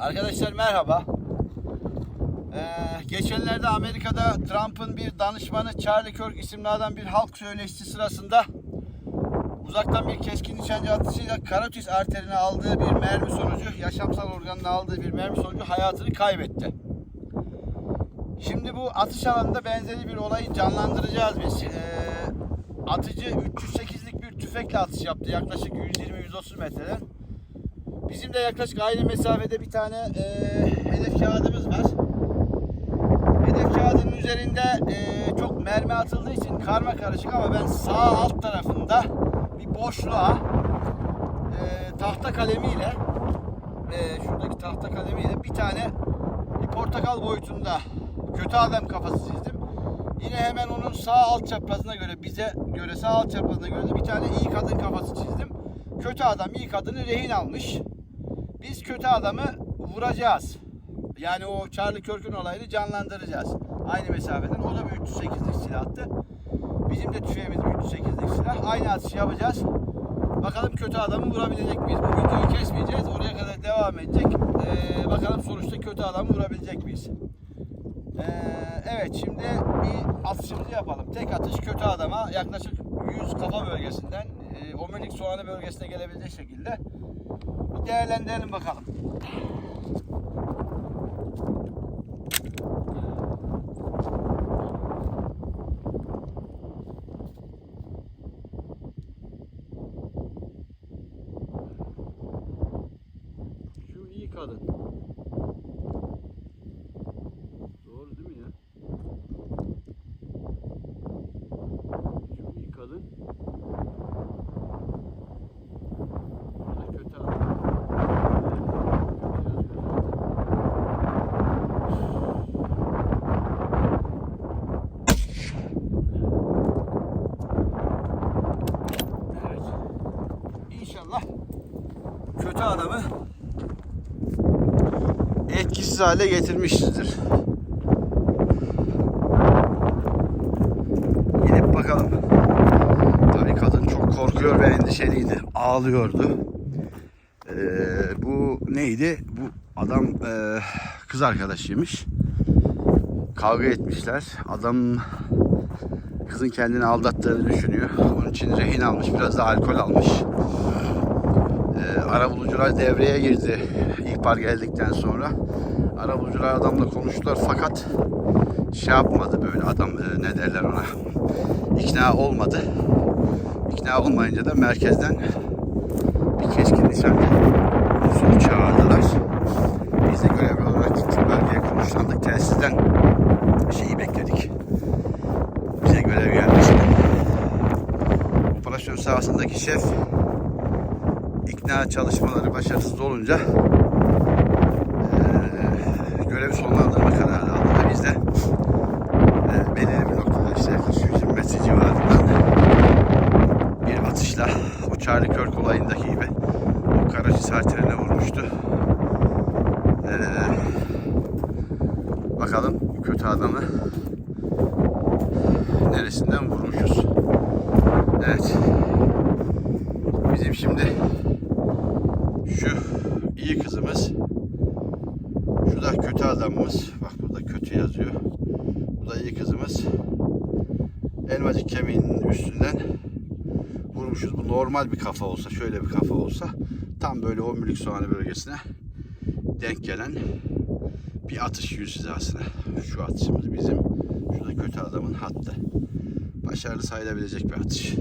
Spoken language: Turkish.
Arkadaşlar merhaba. Ee, geçenlerde Amerika'da Trump'ın bir danışmanı Charlie Kirk isimli adam bir halk söyleşisi sırasında uzaktan bir keskin nişancı atışıyla karotis arterine aldığı bir mermi sonucu, yaşamsal organına aldığı bir mermi sonucu hayatını kaybetti. Şimdi bu atış alanında benzeri bir olayı canlandıracağız biz. Ee, atıcı 308'lik bir tüfekle atış yaptı yaklaşık 120-130 metreden. Bizim de yaklaşık aynı mesafede bir tane e, hedef kağıdımız var. Hedef kağıdının üzerinde e, çok mermi atıldığı için karma karışık ama ben sağ alt tarafında bir boşluğa e, tahta kalemiyle e, şuradaki tahta kalemiyle bir tane bir portakal boyutunda kötü adam kafası çizdim. Yine hemen onun sağ alt çaprazına göre bize göre sağ alt çaprazına göre bir tane iyi kadın kafası çizdim. Kötü adam iyi kadını rehin almış. Biz kötü adamı vuracağız. Yani o Charlie Kirk'ün olayını canlandıracağız. Aynı mesafeden. O da bir 308'lik silahtı. Bizim de tüfeğimiz bir 308'lik silah. Aynı atışı yapacağız. Bakalım kötü adamı vurabilecek miyiz? Bu videoyu kesmeyeceğiz. Oraya kadar devam edecek. Ee, bakalım sonuçta kötü adamı vurabilecek miyiz? Ee, evet şimdi bir atışımızı yapalım. Tek atış kötü adama yaklaşık 100 kafa bölgesinden e, soğanı bölgesine gelebilecek şekilde bir değerlendirelim bakalım. Şu iyi kadın. Doğru değil mi ya? Şu iyi kadın. Bu da kötü adam. Biraz kötü adam. Evet. İnşallah kötü adamı etkisiz hale getirmişizdir. Gidip bakalım. Tabii kadın çok korkuyor ve endişeliydi. Ağlıyordu. Ee, bu neydi? Bu adam e, kız arkadaşıymış. Kavga etmişler. Adam kızın kendini aldattığını düşünüyor. Onun için rehin almış. Biraz da alkol almış. Arabulucular devreye girdi ihbar geldikten sonra. Arabulucular adamla konuştular fakat şey yapmadı böyle adam e, ne derler ona ikna olmadı. İkna olmayınca da merkezden bir keskin nişancı unsuru çağırdılar. Biz de görevli olarak gittik bölgeye konuşlandık. Telsizden şeyi bekledik. Bize görev gelmişti. Operasyon sahasındaki şef ikna çalışmaları başarısız olunca eee, görevi sonlandırma kararı aldı ve biz de eee, belirli bir noktada işte yaklaşık 120 metre civarından bir atışla o Charlie Kirk olayındaki gibi o Karacis arterine vurmuştu. Eee, bakalım kötü adamı neresinden vurmuşuz. Evet. Bizim şimdi iyi kızımız. Şu da kötü adamımız. Bak burada kötü yazıyor. Bu da iyi kızımız. Elmacık kemiğinin üstünden vurmuşuz. Bu normal bir kafa olsa, şöyle bir kafa olsa tam böyle omurilik soğanı bölgesine denk gelen bir atış yüz hizasına. Şu atışımız bizim. Şu da kötü adamın hattı. Başarılı sayılabilecek bir atış.